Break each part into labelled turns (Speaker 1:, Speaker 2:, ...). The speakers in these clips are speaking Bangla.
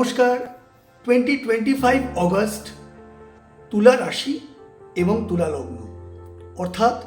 Speaker 1: নমস্কার। টোয়েন্টি টোয়েন্টি ফাইভ অগস্ট তুলা রাশি এবং তুলা লগ্ন। অর্থাৎ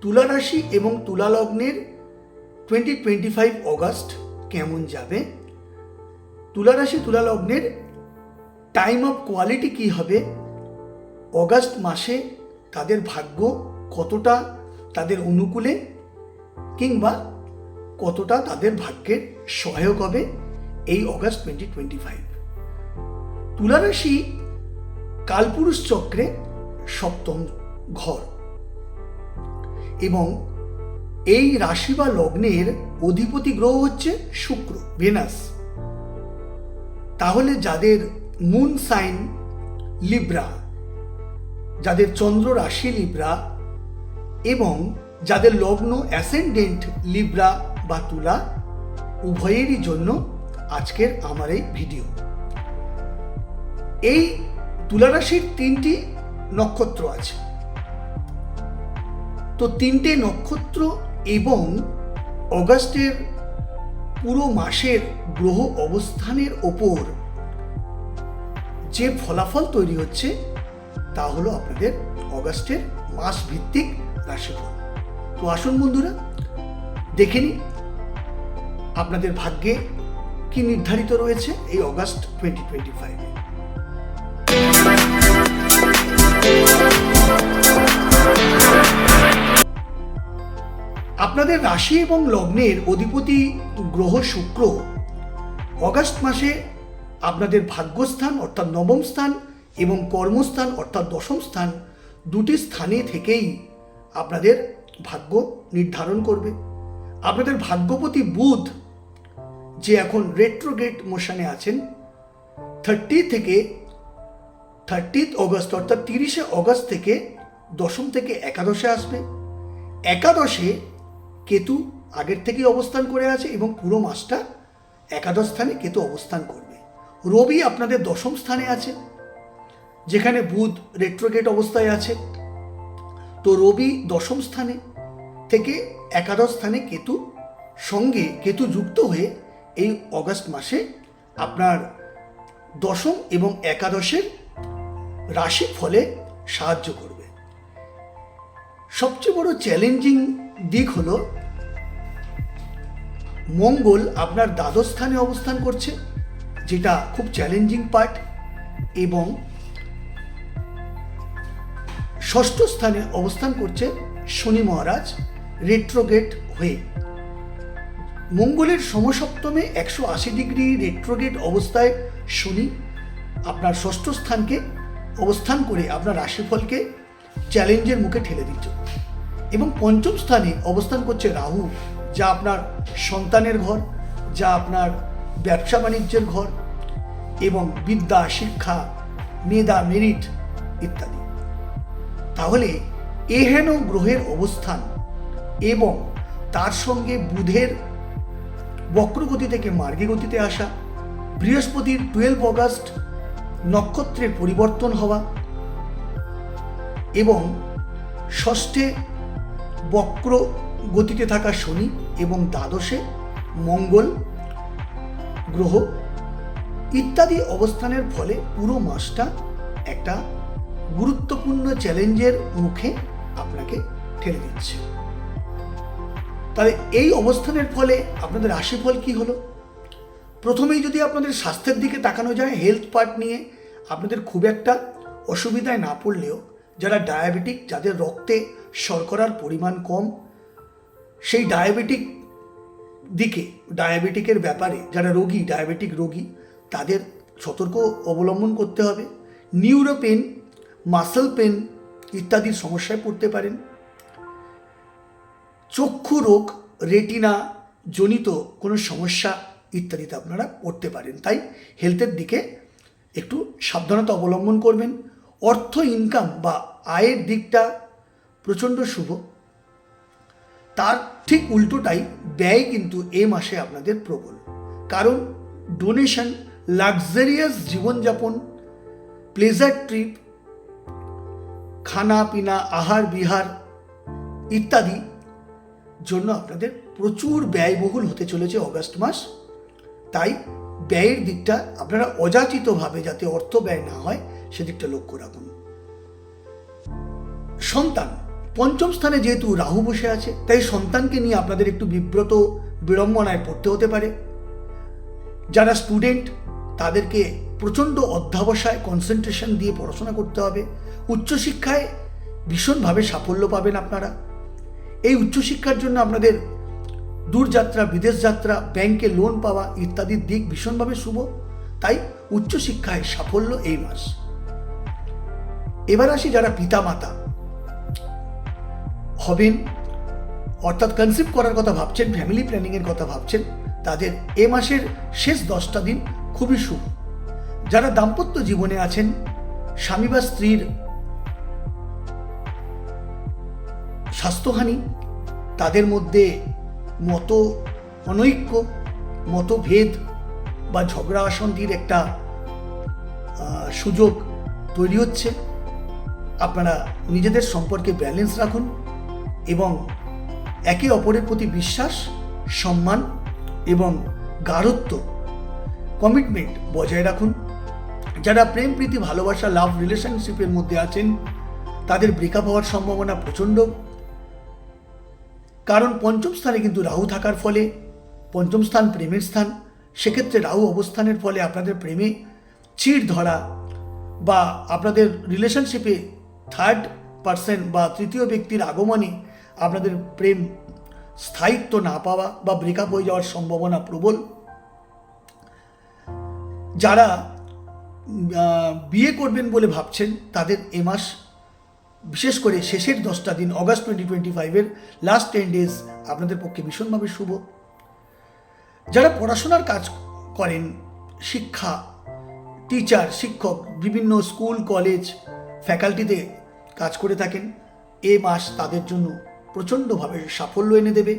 Speaker 1: তুলা রাশি এবং তুলা লগ্নের টোয়েন্টি টোয়েন্টি ফাইভ অগস্ট কেমন যাবে? তুলা রাশি, তুলা লগ্নের টাইম অফ কোয়ালিটি কী হবে? অগাস্ট মাসে তাদের ভাগ্য কতটা তাদের অনুকূলে কিংবা কতটা তাদের ভাগ্যের সহায়ক হবে? এই অগাস্ট টোয়েন্টি টোয়েন্টি ফাইভ তুলারাশি কালপুরুষ চক্রে সপ্তম ঘর। এবং এই রাশি বা লগ্নের অধিপতি গ্রহ হচ্ছে শুক্র, ভেনাস। তাহলে যাদের মুন সাইন লিব্রা যাদের চন্দ্র রাশি লিব্রা এবং যাদের লগ্ন অ্যাসেন্ডেন্ট লিব্রা বা তুলা, উভয়েরই জন্য আজকের আমার এই ভিডিও এই তুলা রাশির তিনটি নক্ষত্র আছে। তো তিনটে নক্ষত্র এবং অগাস্টের পুরো মাসের গ্রহ অবস্থানের ওপর যে ফলাফল তৈরি হচ্ছে, তা হলো আপনাদের অগাস্টের মাস ভিত্তিক রাশিফল। তো আসুন বন্ধুরা, দেখে নিন আপনাদের ভাগ্যে কি নির্ধারিত রয়েছে এই অগাস্ট টোয়েন্টি টোয়েন্টি ফাইভে আপনাদের রাশি এবং লগ্নের অধিপতি গ্রহ শুক্র অগাস্ট মাসে আপনাদের ভাগ্যস্থান অর্থাৎ নবম স্থান এবং কর্মস্থান অর্থাৎ দশম স্থান দুটি স্থানে থেকেই আপনাদের ভাগ্য নির্ধারণ করবে। আপনাদের ভাগ্যপতি বুধ যে এখন রেট্রোগেট মোশনে আছেন থার্টি থেকে থার্টিথ অগস্ট অর্থাৎ তিরিশে অগস্ট থেকে দশম থেকে একাদশে আসবে। একাদশে কেতু আগের থেকেই অবস্থান করে আছে এবং পুরো মাসটা একাদশ স্থানে কেতু অবস্থান করবে। রবি আপনাদের দশম স্থানে আছে, যেখানে বুধ রেট্রোগেট অবস্থায় আছে। তো রবি দশম স্থানে থেকে একাদশ স্থানে কেতু সঙ্গে কেতু যুক্ত হয়ে এই অগস্ট মাসে আপনার দশম এবং একাদশের রাশি ফলে সাহায্য করবে। সবচেয়ে বড় চ্যালেঞ্জিং দিক হলো মঙ্গল আপনার দ্বাদশ স্থানে অবস্থান করছে, যেটা খুব চ্যালেঞ্জিং পার্ট এবং ষষ্ঠ স্থানে অবস্থান করছে শনি মহারাজ রেট্রোগেট হয়ে। মঙ্গলের সমসপ্তমে একশো আশি ডিগ্রি রেট্রোগেট অবস্থায় শনি আপনার ষষ্ঠ স্থানকে অবস্থান করে আপনার রাশিফলকে চ্যালেঞ্জের মুখে ঠেলে দিচ্ছে। এবং পঞ্চম স্থানে অবস্থান করছে রাহু। যা আপনার সন্তানের ঘর, যা আপনার ব্যবসা বাণিজ্যের ঘর এবং বিদ্যা, শিক্ষা, মেধা মেরিট ইত্যাদি। তাহলে এহেন গ্রহের অবস্থান এবং তার সঙ্গে বুধের বক্রগতি থেকে মার্গী গতিতে আসা, বৃহস্পতির টুয়েলভ অগাস্ট নক্ষত্রের পরিবর্তন হওয়া এবং ষষ্ঠে বক্র গতিতে থাকা শনি এবং দ্বাদশে মঙ্গল গ্রহ ইত্যাদি অবস্থানের ফলে পুরো মাসটা একটা গুরুত্বপূর্ণ চ্যালেঞ্জের মুখে আপনাকে ঠেলে দিচ্ছে। তাহলে এই অবস্থানের ফলে আপনাদের রাশিফল কি হলো? প্রথমেই যদি আপনাদের স্বাস্থ্যের দিকে তাকানো যায় হেলথ পার্ট নিয়ে আপনাদের খুব একটা অসুবিধায় না পড়লেও যারা ডায়াবেটিক যাদের রক্তে শর্করার পরিমাণ কম সেই ডায়াবেটিক দিকে ডায়াবেটিকের ব্যাপারে যারা রোগী ডায়াবেটিক রোগী, তাদের সতর্ক অবলম্বন করতে হবে। নিউরো পেন মাসেল পেন ইত্যাদির সমস্যায় পড়তে পারেন। চক্ষু রোগ রেটিনা জনিত কোনো সমস্যা ইত্যাদিতে আপনারা পড়তে পারেন। তাই হেলথের দিকে একটু সাবধানতা অবলম্বন করবেন। অর্থ ইনকাম বা আয়ের দিকটা প্রচণ্ড শুভ। তার ঠিক উল্টোটাই ব্যয় কিন্তু এ মাসে আপনাদের প্রবল। কারণ ডোনেশন লাক্সারিয়াস জীবনযাপন প্লেজার ট্রিপ খানা পিনা আহার বিহার ইত্যাদি জন্য আপনাদের প্রচুর ব্যয়বহুল হতে চলেছে অগাস্ট মাস। তাই ব্যয়ের দিকটা আপনারা অযাচিতভাবে যাতে অর্থ ব্যয় না হয়, সেদিকটা লক্ষ্য রাখুন। সন্তান পঞ্চম স্থানে যেহেতু রাহু বসে আছে, তাই সন্তানকে নিয়ে আপনাদের একটু বিব্রত বিড়ম্বনায় পড়তে হতে পারে। যারা স্টুডেন্ট, তাদেরকে প্রচণ্ড অধ্যাবসায়, কনসেন্ট্রেশন দিয়ে পড়াশোনা করতে হবে। উচ্চশিক্ষায় ভীষণভাবে সাফল্য পাবেন আপনারা। এই উচ্চশিক্ষার জন্য আপনাদের দূরযাত্রা বিদেশ যাত্রা, ব্যাংকে লোন পাওয়া ইত্যাদির দিক ভীষণভাবে শুভ। তাই উচ্চশিক্ষায় সাফল্য এই মাস। এবার আসি যারা পিতামাতা হবেন, অর্থাৎ কনসিভ করার কথা ভাবছেন ফ্যামিলি প্ল্যানিংয়ের কথা ভাবছেন, তাদের এ মাসের শেষ দশটা দিন খুবই শুভ। যারা দাম্পত্য জীবনে আছেন, স্বামী বা স্ত্রীর স্বাস্থ্যহানি, তাদের মধ্যে মত অনৈক্য মতভেদ বা ঝগড়া অশান্তির একটা সুযোগ তৈরি হচ্ছে। আপনারা নিজেদের সম্পর্কে ব্যালেন্স রাখুন। একে অপরের প্রতি বিশ্বাস, সম্মান এবং গাঢ়ত্ব কমিটমেন্ট বজায় রাখুন। যারা প্রেম, প্রীতি, ভালোবাসা লাভ রিলেশনশিপের মধ্যে আছেন, তাদের ব্রেকআপ হওয়ার সম্ভাবনা প্রচণ্ড। কারণ পঞ্চম স্থানে কিন্তু রাহু থাকার ফলে, পঞ্চম স্থান প্রেমের স্থান। সেক্ষেত্রে রাহু অবস্থানের ফলে আপনাদের প্রেমে চিড় ধরা বা আপনাদের রিলেশনশিপে থার্ড পার্সন বা তৃতীয় ব্যক্তির আগমনে আপনাদের প্রেম স্থায়িত্ব না পাওয়া বা ব্রেকআপ হয়ে যাওয়ার সম্ভাবনা প্রবল। যারা বিয়ে করবেন বলে ভাবছেন, তাদের এ মাস বিশেষ করে শেষের দশটা দিন অগাস্ট টোয়েন্টি টোয়েন্টি ফাইভের লাস্ট টেন ডেজ আপনাদের পক্ষে ভীষণভাবে শুভ। যারা পড়াশোনার কাজ করেন, শিক্ষা টিচার শিক্ষক, বিভিন্ন স্কুল কলেজ ফ্যাকাল্টিতে কাজ করে থাকেন, এ মাস তাদের জন্য প্রচণ্ডভাবে সাফল্য এনে দেবে।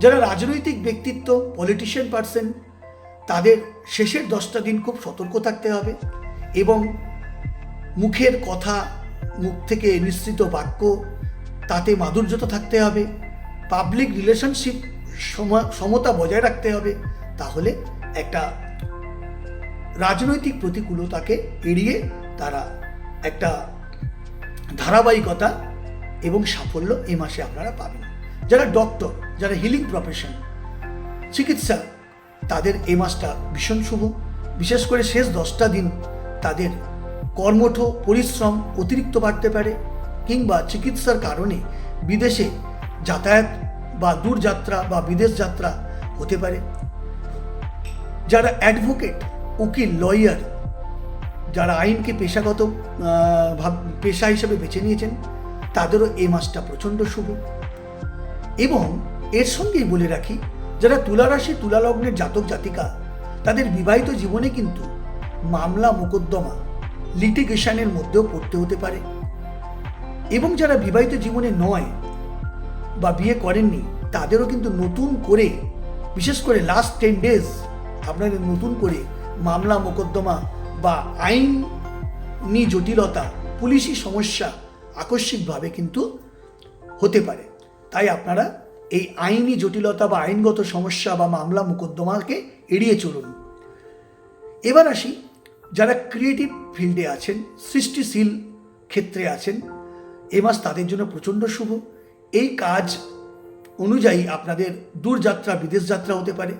Speaker 1: যারা রাজনৈতিক ব্যক্তিত্ব পলিটিশিয়ান পার্সন তাদের শেষের দশটা দিন খুব সতর্ক থাকতে হবে এবং মুখের কথা, মুখ থেকে নিঃসৃত বাক্য, তাতে মাধুর্যতা থাকতে হবে পাবলিক রিলেশনশিপ সমতা বজায় রাখতে হবে, তাহলে একটা রাজনৈতিক প্রতিকূলতাকে এড়িয়ে তারা একটা ধারাবাহিকতা এবং সাফল্য এ মাসে আপনারা পাবেন। যারা ডক্টর যারা হিলিং প্রফেশন চিকিৎসা, তাদের এই মাসটা ভীষণ শুভ। বিশেষ করে শেষ দশটা দিন তাদের কর্মঠ, পরিশ্রম অতিরিক্ত বাড়তে পারে কিংবা চিকিৎসার কারণে বিদেশে যাতায়াত বা দূরযাত্রা বা বিদেশ যাত্রা হতে পারে। যারা অ্যাডভোকেট উকিল লয়ার যারা আইনকে পেশাগত পেশা হিসেবে বেছে নিয়েছেন তাদেরও এই মাসটা প্রচণ্ড শুভ। এবং এর সঙ্গেই বলে রাখি, যারা তুলা রাশি তুলা জাতক জাতিকা, তাদের বিবাহিত জীবনে কিন্তু মামলা মোকদ্দমা লিটিগেশনের মধ্যেও পড়তে হতে পারে। এবং যারা বিবাহিত জীবনে নয় বা বিয়ে করেননি, তাদেরও কিন্তু নতুন করে, বিশেষ করে লাস্ট টেন ডেজ আপনাদের নতুন করে মামলা মোকদ্দমা বা আইনি জটিলতা, পুলিশি সমস্যা আকস্মিকভাবে কিন্তু হতে পারে। তাই আপনারা এই আইনি জটিলতা বা আইনগত সমস্যা বা মামলা মোকদ্দমাকে এড়িয়ে চলুন। এবার আসি, যারা ক্রিয়েটিভ ফিল্ডে আছেন, সৃষ্টিশীল ক্ষেত্রে আছেন, এ মাস তাদের জন্য প্রচণ্ড শুভ। এই কাজ অনুযায়ী আপনাদের দূরযাত্রা বিদেশ যাত্রা হতে পারে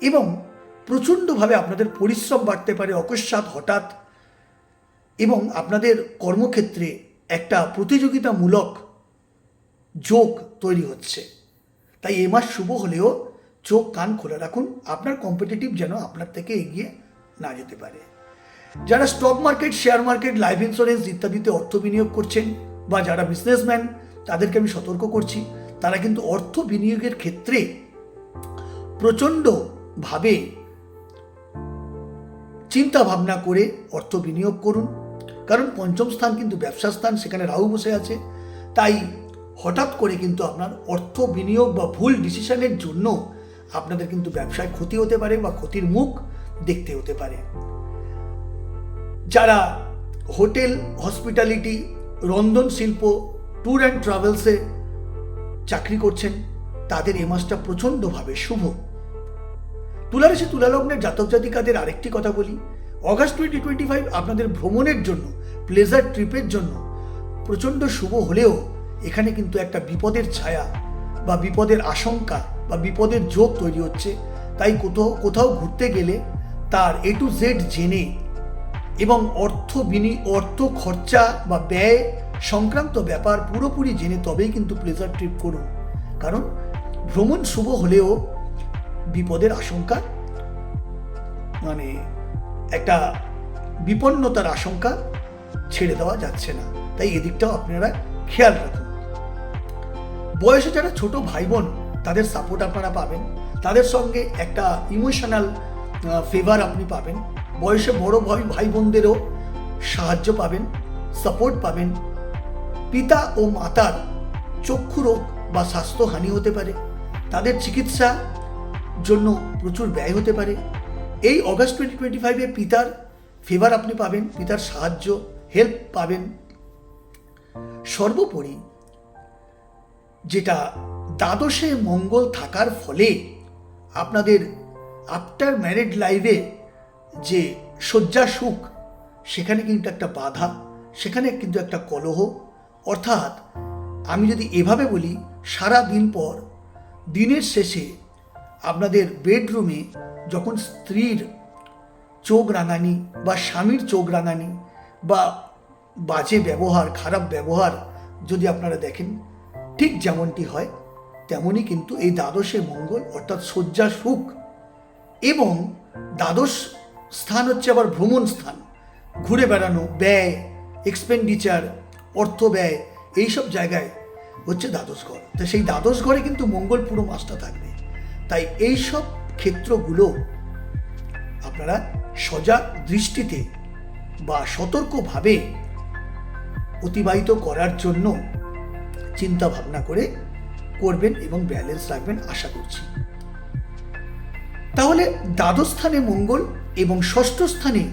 Speaker 1: এবং প্রচণ্ডভাবে আপনাদের পরিশ্রম বাড়তে পারে, অকস্মাৎ হঠাৎ এবং আপনাদের কর্মক্ষেত্রে একটা প্রতিযোগিতামূলক যোগ তৈরি হচ্ছে। তাই এ মাস শুভ হলেও চোখ, কান খোলা রাখুন। আপনার কম্পিটিটিভ যেন আপনার থেকে এগিয়ে না যেতে পারে। যারা stock market share market life insurance ইত্যাদিতে অর্থ বিনিয়োগ করছেন বা যারা বিজনেসম্যান তাদেরকে আমি সতর্ক করছি, তারা কিন্তু অর্থ বিনিয়োগের ক্ষেত্রে প্রচণ্ডভাবে চিন্তা ভাবনা করে অর্থ বিনিয়োগ করুন। কারণ পঞ্চম স্থান কিন্তু ব্যবসা স্থান, সেখানে রাহু বসে আছে। তাই হঠাৎ করে কিন্তু আপনার অর্থ বিনিয়োগ বা ভুল ডিসিশনের জন্য আপনাদের কিন্তু ব্যবসায় ক্ষতি হতে পারে বা ক্ষতির মুখ দেখতে হতে পারে। যারা হোটেল, হসপিটালিটি, রন্ধন শিল্প, ট্যুর অ্যান্ড ট্রাভেলসে চাকরি করছেন, তাদের এ মাসটা প্রচণ্ডভাবে শুভ। তুলারাশি তুলালগ্নের জাতক জাতিকাদের আরেকটি কথা বলি। অগাস্ট টোয়েন্টি টোয়েন্টি ফাইভ আপনাদের ভ্রমণের জন্য প্লেজার ট্রিপের জন্য প্রচণ্ড শুভ হলেও এখানে কিন্তু একটা বিপদের ছায়া বা বিপদের আশঙ্কা বা বিপদের যোগ তৈরি হচ্ছে। তাই কোথাও কোথাও ঘুরতে গেলে তার এ টু জেড জেনে এবং অর্থ বিনি, অর্থ খরচা বা ব্যয় সংক্রান্ত ব্যাপার পুরোপুরি জেনে তবেই কিন্তু প্লেজার ট্রিপ করুন। কারণ ভ্রমণ শুভ হলেও বিপদের আশঙ্কা মানে একটা বিপন্নতার আশঙ্কা ছেড়ে দেওয়া যাচ্ছে না। তাই এদিকটাও আপনারা খেয়াল রাখুন। বয়সে যারা ছোট ভাই বোন তাদের সাপোর্ট আপনারা পাবেন। তাদের সঙ্গে একটা ইমোশনাল ফেভার আপনি পাবেন। বয়সে বড় ভাই ভাই বোনদেরও সাহায্য পাবেন সাপোর্ট পাবেন। পিতা ও মাতার চক্ষু রোগ বা স্বাস্থ্যহানি হতে পারে। তাদের চিকিৎসা জন্য প্রচুর ব্যয় হতে পারে। এই অগাস্ট টোয়েন্টি টোয়েন্টি ফাইভে পিতার ফেভার আপনি পাবেন, পিতার সাহায্য হেল্প পাবেন। সর্বোপরি যেটা দ্বাদশে মঙ্গল থাকার ফলে আপনাদের আফটার ম্যারিড লাইফে যে শয্যা সুখ, সেখানে কিন্তু একটা বাধা, সেখানে কিন্তু একটা কলহ। অর্থাৎ আমি যদি এভাবে বলি, সারা দিন পর, দিনের শেষে আপনাদের বেডরুমে যখন স্ত্রীর চোখ রাঙানি বা স্বামীর চোখ রাঙানি বা বাজে ব্যবহার, খারাপ ব্যবহার যদি আপনারা দেখেন, ঠিক যেমনটি হয়, তেমনই কিন্তু এই দ্বাদশে মঙ্গল অর্থাৎ শয্যা সুখ এবং দ্বাদশ স্থান হচ্ছে আবার ভ্রমণ স্থান, ঘুরে বেড়ানো, ব্যয় এক্সপেন্ডিচার অর্থ ব্যয়, এইসব জায়গায় হচ্ছে দ্বাদশ ঘর। তো সেই দ্বাদশ ঘরে কিন্তু মঙ্গল পুরো মাসটা থাকবে। তাই এইসব ক্ষেত্রগুলো আপনারা সজাগ দৃষ্টিতে বা সতর্কভাবে অতিবাহিত করার জন্য চিন্তা ভাবনা করে করবেন এবং ব্যালেন্স রাখবেন আশা করছি। তাহলে দ্বাদশ স্থানে মঙ্গল এবং ষষ্ঠ স্থানে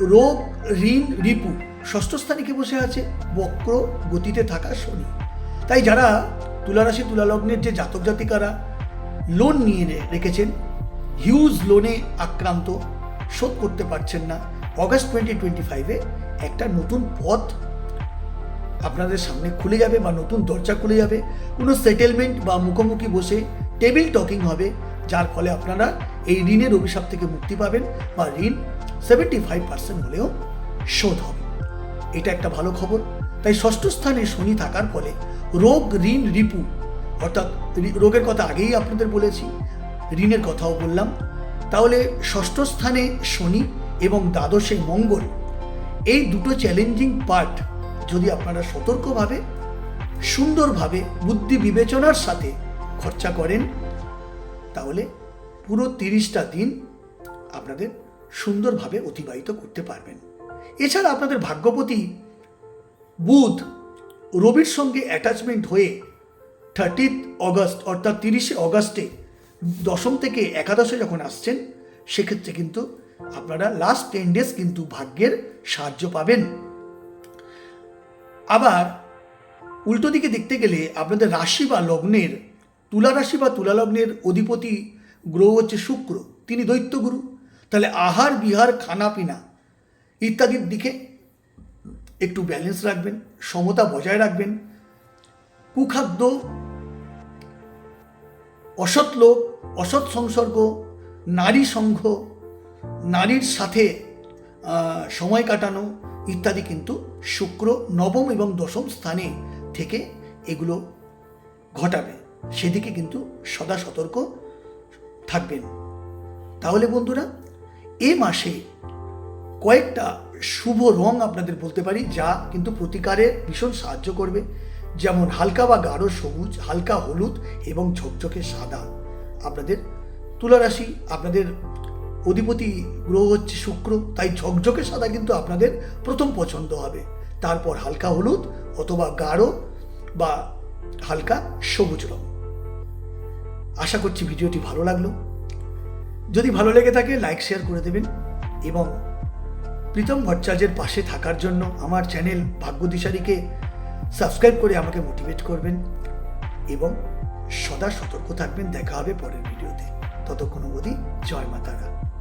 Speaker 1: রোগ, ঋণ, রিপু, ষষ্ঠ স্থানে কে বসে আছে? বক্র গতিতে থাকা শনি। তাই যারা তুলারাশি, তুলালগ্নের যে জাতক জাতিকারা লোন নিয়ে রেখেছেন হিউজ লোনে আক্রান্ত, শোধ করতে পারছেন না। অগাস্ট টোয়েন্টি টোয়েন্টি ফাইভে একটা নতুন পথ আপনাদের সামনে খুলে যাবে বা নতুন দরজা খুলে যাবে। কোনো সেটেলমেন্ট বা মুখোমুখি বসে টেবিল টকিং হবে, যার ফলে আপনারা এই ঋণের অভিশাপ থেকে মুক্তি পাবেন বা ঋণ সেভেন্টি ফাইভ পার্সেন্ট হলেও শোধ হবে। এটা একটা ভালো খবর। তাই ষষ্ঠ স্থানে শনি থাকার ফলে রোগ ঋণ রিপু, অর্থাৎ রোগের কথা আগেই আপনাদের বলেছি, ঋণের কথাও বললাম। তাহলে ষষ্ঠ স্থানে শনি এবং দ্বাদশে মঙ্গল এই দুটো চ্যালেঞ্জিং পার্ট যদি আপনারা সতর্কভাবে, সুন্দরভাবে বুদ্ধি বিবেচনার সাথে খরচা করেন, তাহলে পুরো তিরিশটা দিন আপনাদের সুন্দরভাবে অতিবাহিত করতে পারবেন। এছাড়া আপনাদের ভাগ্যপতি বুধ রবির সঙ্গে অ্যাটাচমেন্ট হয়ে থার্টিথ অগস্ট অর্থাৎ তিরিশে অগস্টে দশম থেকে একাদশে যখন আসছেন, সেক্ষেত্রে কিন্তু আপনারা লাস্ট টেন ডেজ কিন্তু ভাগ্যের সাহায্য পাবেন। আবার উল্টো দিকে দেখতে গেলে আপনাদের রাশি বা লগ্নের, তুলা রাশি বা তুলা লগ্নের অধিপতি গ্রহ হচ্ছে শুক্র, তিনি দৈত্যগুরু তাহলে আহার, বিহার, খানা, পিনা ইত্যাদির দিকে একটু ব্যালেন্স রাখবেন, সমতা বজায় রাখবেন। কুখাদ্য, অসৎ লোক অসৎ সংসর্গ, নারী সংঘ নারীর সাথে সময় কাটানো ইত্যাদি কিন্তু শুক্র, নবম এবং দশম স্থানে থেকে এগুলো ঘটাবে। সেদিকে কিন্তু সদা সতর্ক থাকবেন। তাহলে বন্ধুরা, এ মাসে কয়েকটা শুভ রং আপনাদের বলতে পারি, যা কিন্তু প্রতিকারে ভীষণ সাহায্য করবে। যেমন হালকা বা গাঢ় সবুজ, হালকা হলুদ এবং ঝকঝকে সাদা আপনাদের তুলারাশি, আপনাদের অধিপতি গ্রহ হচ্ছে শুক্র, তাই ঝকঝকে সাদা কিন্তু আপনাদের প্রথম পছন্দ হবে। তারপর হালকা হলুদ অথবা গাঢ় বা হালকা সবুজ রং। আশা করছি ভিডিওটি ভালো লাগল। যদি ভালো লেগে থাকে, লাইক, শেয়ার করে দেবেন এবং প্রীতম ভট্টাচার্যের পাশে থাকার জন্য আমার চ্যানেল ভাগ্যদিশারীকে সাবস্ক্রাইব করে আমাকে মোটিভেট করবেন এবং সদা সতর্ক থাকবেন। দেখা হবে পরের ভিডিওতে। ততক্ষণ অবধি জয় মাতারা।